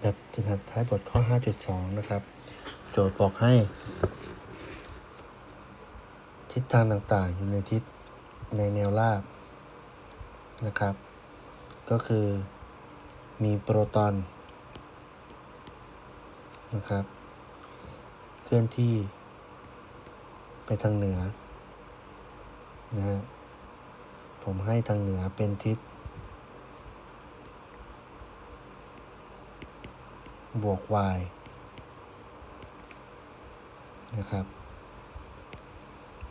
แบบฝึกหัดท้ายบทข้อ 5.2 นะครับ โจทย์บอกให้ ทิศทางต่างๆ อยู่ในทิศในแนวราบนะครับ ก็คือมีโปรตอนนะครับ เคลื่อนที่ไปทางเหนือนะฮะผมให้ทางเหนือเป็นทิศ บวก y นะครับ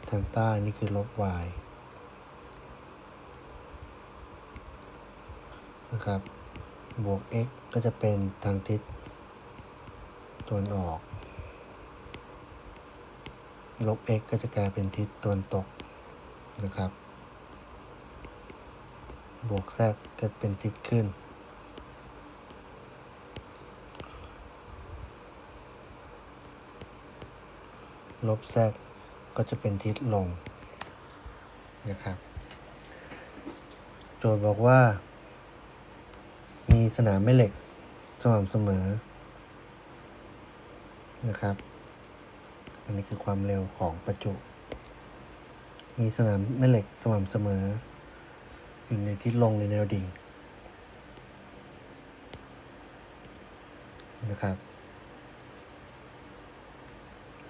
ทางใต้นี่คือลบ y นะครับ บวก x ก็จะเป็นทางทิศตะวันออก ลบ x ก็จะกลายเป็นทิศตะวันตกนะครับ บวก z ก็เป็นทิศขึ้น ลบ z ก็จะเป็นทิศลงนะครับ โจทย์บอกว่า มีสนามแม่เหล็กสม่ำเสมอนะครับ อันนี้คือความเร็วของประจุ มีสนามแม่เหล็กสม่ำเสมอ อยู่ในทิศลงในแนวดิ่งนะครับ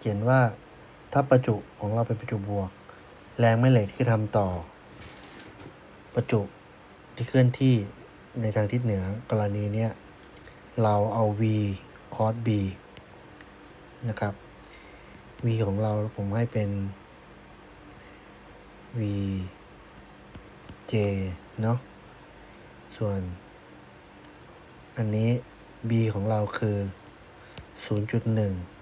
ขียนว่า ถ้าประจุของเราเป็นประจุบวก แรงแม่เหล็กที่ทำต่อ ประจุที่เคลื่อนที่ในทางทิศเหนือกรณีเนี้ยเราเอา v cos b นะครับ v ของเราผมให้เป็น v j เนาะส่วน อันนี้ b ของเราคือ 0.1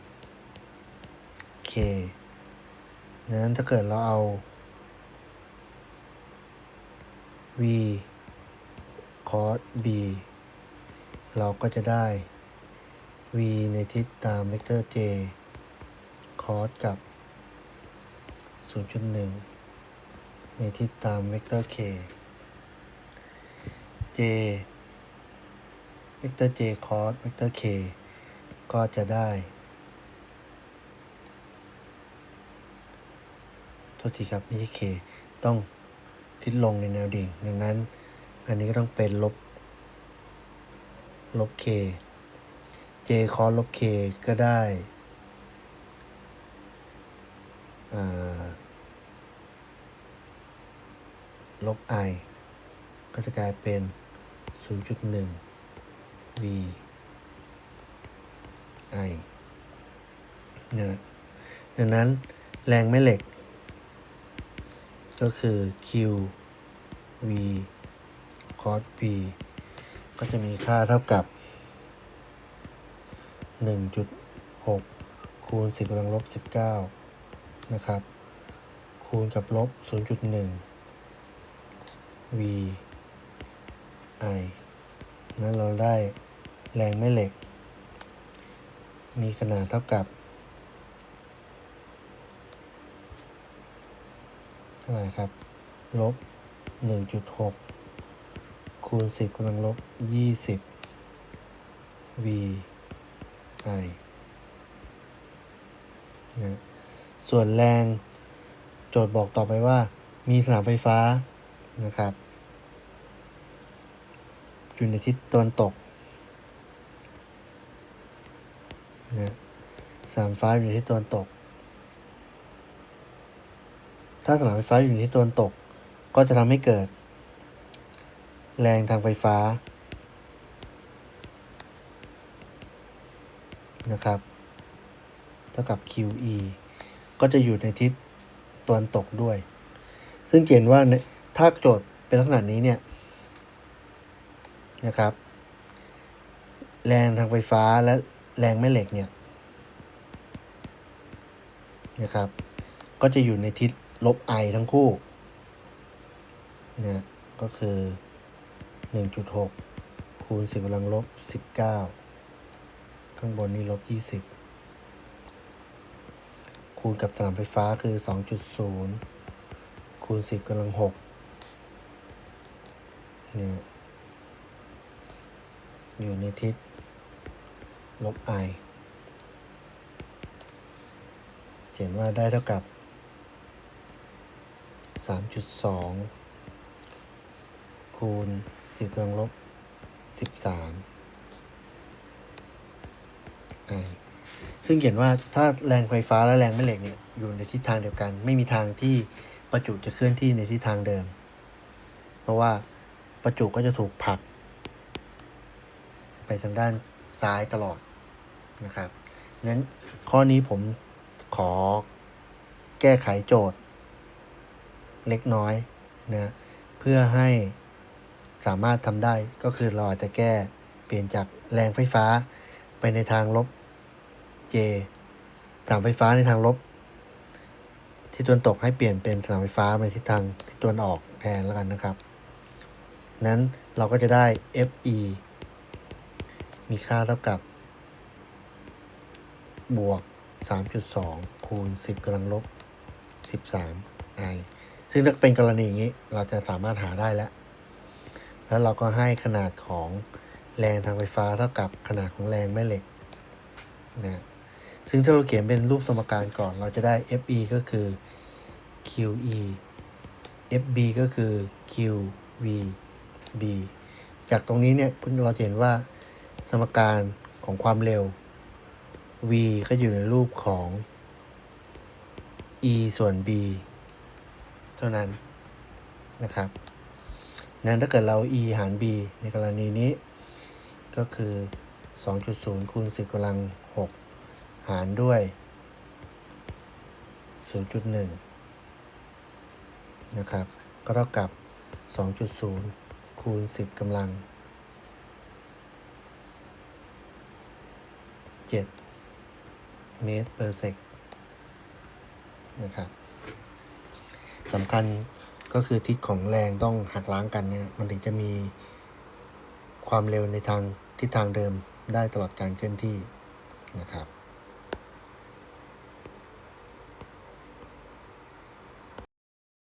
k นั้นถ้าเกิดเราเอา v cos b เราก็จะได้ v ในทิศตามเวกเตอร์ j cos กับ 0.1 ในทิศตามเวกเตอร์ k j เวกเตอร์ j cos เวกเตอร์ k ก็จะได้ โท ษทีครับไม่ใช่ k ต้องทิศลงในแนวดิ่งดังนั้น อันนี้ก็ต้องเป็นลบ ลบ k j cos ลบ k ก็ได้อ่าลบ i ก็จะกลายเป็น 0.1 v i นะดังนั้นแรงแม่เหล็ก ก็คือ q v cos b ก็จะมีค่าเท่ากับ 1.6 คูณ 10กำลังลบ 19 นะครับ คูณกับลบ 0.1 v i นั้นเราได้แรงแม่เหล็ก มีขนาดเท่ากับ ท่าไหร่ครับ ลบ 1.6 คูณ 10กำลังลบ 20 v i นะส่วนแรงโจทย์บอกต่อไปว่า มีสนามไฟฟ้านะครับอยู่ในทิศตะวันตกนะสนามฟ้าอยู่ในทิศตะวันตก ถ้าสนามไฟฟ้าอยู่ในตะวันตก ก็จะทำให้เกิด แรงทางไฟฟ้า นะครับ เท่ากับ QE ก็จะอยู่ในทิศตะวันตกด้วย ซึ่งเขียนว่าในถ้าโจทย์เป็นลักษณะนี้เนี่ย นะครับ แรงทางไฟฟ้าและแรงแม่เหล็กเนี่ยนะครับ ก็จะอยู่ในทิศ ลบ i ทั้งคู่นะก็คือ 1.6 คูณ 10กำลังลบ 19 ข้างบนนี่ลบ 20 คูณกับสนามไฟฟ้าคือ 2.0 คูณ 10กำลัง6เนี่ยอยู่ในทิศลบ i เขียนว่าได้เท่ากับ 3.2 คูณ 10กำลังลบ 13 i ซึ่งเขียนว่าถ้าแรงไฟฟ้าและแรงแม่เหล็กเนี่ยอยู่ในทิศทางเดียวกัน ไม่มีทางที่ประจุจะเคลื่อนที่ในทิศทางเดิม เพราะว่าประจุก็จะถูกผลัก ไปทางด้านซ้ายตลอดนะครับงั้นข้อนี้ผมขอแก้ไขโจทย์ เล็กน้อยนะเพื่อให้สามารถทำได้ก็คือเราอาจจะแก้เปลี่ยนจากแรงไฟฟ้าไปในทางลบ J สามไฟฟ้าในทางลบ ที่ตะวันตกให้เปลี่ยนเป็นสนามไฟฟ้าไปทิศทางทิศตะวันออกแทนแล้วกันนะครับ นั้นเราก็จะได้ FE มีค่าเท่ากับบวก 3.2 คูณ 10กำลังลบ 13 i ซึ่งถ้าเป็นกรณีอย่างนี้ เราจะสามารถหาได้แล้ว แล้วเราก็ให้ขนาดของแรงทางไฟฟ้าเท่ากับขนาดของแรงแม่เหล็กนะซึ่งถ้าเราเขียนเป็นรูปสมการก่อน เราจะได้ FE ก็คือ QE FB ก็คือ QVB จากตรงนี้เนี่ยเราเห็นว่าสมการของความเร็ว v ก็อยู่ในรูปของ e ส่วน b เท่านั้นนะครับนั้นถ้าเกิดเรา e หาร b ในกรณีนี้ ก็คือ 2.0คูณ10กำลัง 6 หารด้วย 0.1 นะครับ ก็เท่ากับ 2.0คูณ10กำลัง 7 เมตร per sec นะครับ สำคัญก็คือทิศของแรงต้องหักล้างกันเนี่ยมันถึงจะมีความเร็วในทางทิศทางเดิมได้ตลอดการเคลื่อนที่นะครับ